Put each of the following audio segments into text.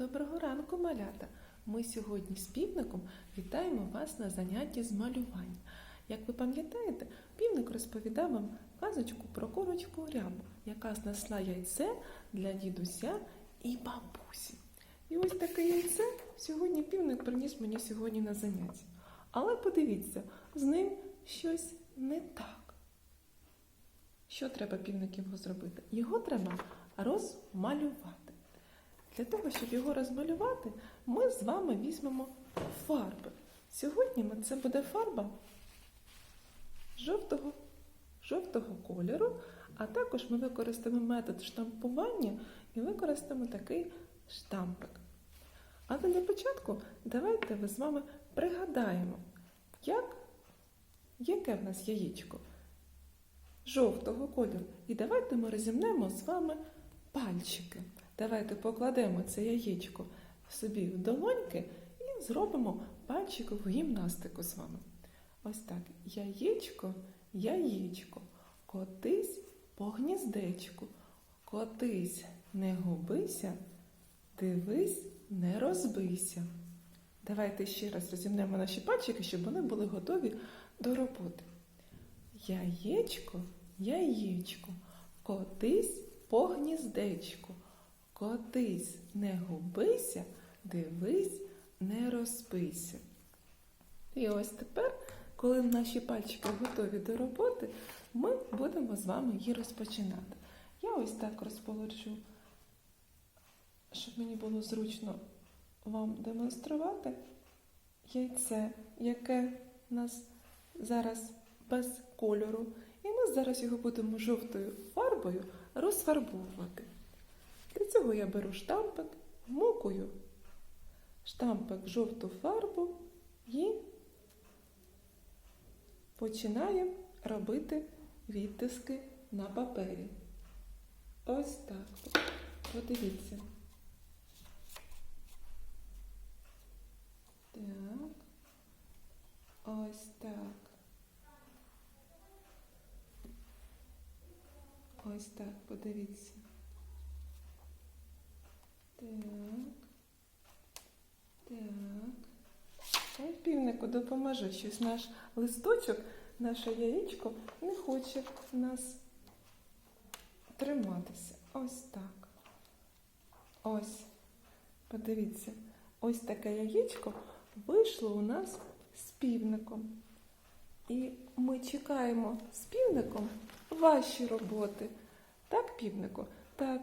Доброго ранку, малята! Ми сьогодні з півником вітаємо вас на занятті з малювання. Як ви пам'ятаєте, півник розповідав вам казочку про курочку рябу, яка знесла яйце для дідуся і бабусі. І ось таке яйце сьогодні півник приніс мені сьогодні на заняття. Але подивіться, з ним щось не так. Що треба півників зробити? Його треба розмалювати. Для того, щоб його розмалювати, ми з вами візьмемо фарби. Сьогодні це буде фарба жовтого, жовтого кольору, а також ми використаємо метод штампування і використаємо такий штампик. Але для початку давайте ми з вами пригадаємо, як, яке в нас яєчко жовтого кольору. І давайте ми розімнемо з вами пальчики. Давайте покладемо це яєчко собі в долоньки і зробимо пальчикову гімнастику з вами. Ось так. Яєчко, яєчко, котись по гніздечку, котись, не губися, дивись, не розбийся. Давайте ще раз розімнемо наші пальчики, щоб вони були готові до роботи. Яєчко, яєчко, котись по гніздечку, котись, не губися, дивись, не розпийся. І ось тепер, коли наші пальчики готові до роботи, ми будемо з вами її розпочинати. Я ось так розположу, щоб мені було зручно вам демонструвати яйце, яке у нас зараз без кольору. І ми зараз його будемо жовтою фарбою розфарбовувати. Цього я беру штампик, вмокую штампик в жовту фарбу і починаю робити відтиски на папері. Ось так. Подивіться. Так. Ось так. Ось так, подивіться. Так. Так. Ой, півнику допоможе щось. Наш листочок, наше яєчко не хоче нас триматися. Ось так. Ось. Подивіться, ось таке яєчко вийшло у нас з півником. І ми чекаємо з півником ваші роботи. Так, півнику? Так.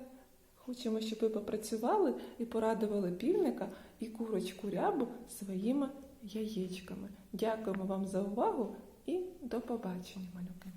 Хочемо, щоб ви попрацювали і порадували півника і курочку рябу своїми яєчками. Дякуємо вам за увагу і до побачення, малюки.